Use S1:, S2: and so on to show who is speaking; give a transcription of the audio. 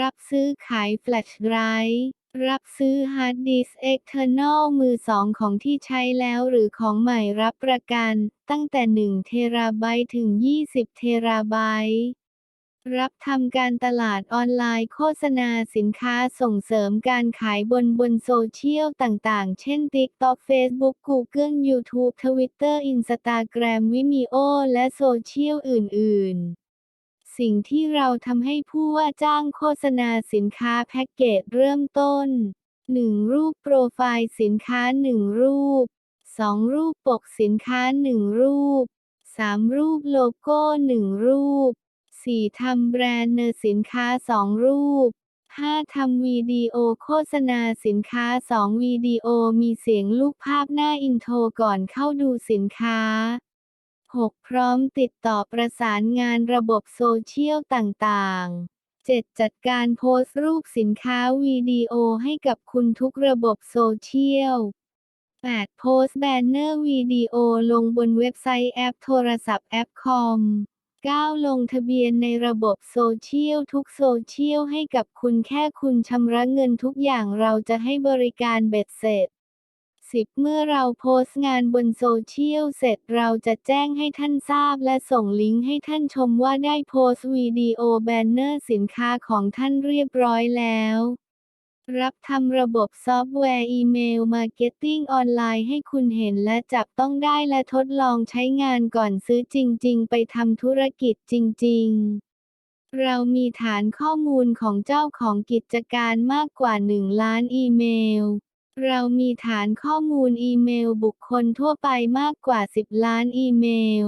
S1: รับซื้อขายแฟลชไดรฟ์รับซื้อฮาร์ดดิสก์เอ็กเทอร์นอลมือสองของที่ใช้แล้วหรือของใหม่รับประกัน ตั้งแต่ 1 เทราไบต์ถึง 20 เทราไบต์รับทำการตลาดออนไลน์โฆษณาสินค้าส่งเสริมการขายบนบนโซเชียลต่างๆ เช่น TikTok Facebook Google YouTube Twitter Instagram Vimeo และโซเชียลอื่น ๆ สิ่งที่เราทำให้ผู้ว่าจ้างโฆษณาสินค้าแพ็กเกจเริ่มต้น 1. รูปโปรไฟล์สินค้า 1 รูป 2. รูปปกสินค้า 1 รูป 3. รูปโลโก้ 1 รูป 4. ทำแบรนด์เนอร์สินค้า 2 รูป 5. ทำวิดีโอโฆษณาสินค้า 2 วิดีโอมีเสียงลูกภาพหน้าอินโทรก่อนเข้าดูสินค้า 6. พร้อมติดต่อประสานงานระบบโซเชียลต่างๆ 7. จัดการโพสต์รูปสินค้าวิดีโอให้กับคุณทุกระบบโซเชียล 8. โพสต์แบนเนอร์วิดีโอลงบนเว็บไซต์แอปโทรศัพท์แอปคอม 9. ลงทะเบียนในระบบโซเชียลทุกโซเชียลให้กับคุณแค่คุณชำระเงินทุกอย่างเราจะให้บริการเบ็ดเสร็จ 10. เมื่อเราโพสต์งานบนโซเชียลเสร็จเราจะแจ้งให้ท่านทราบและส่งลิงก์ให้ท่านชมว่าได้โพสต์วิดีโอแบนเนอร์สินค้าของท่านเรียบร้อยแล้วรับทำระบบซอฟต์แวร์อีเมลมาร์เก็ตติ้งออนไลน์ให้คุณเห็นและจับต้องได้และทดลองใช้งานก่อนซื้อจริง ๆ ไปทำธุรกิจจริง ๆ เรามีฐานข้อมูลของเจ้าของกิจการมากกว่า 1 ล้านอีเมล เรามีฐานข้อมูลอีเมลบุคคลทั่วไปมากกว่า 10 ล้านอีเมล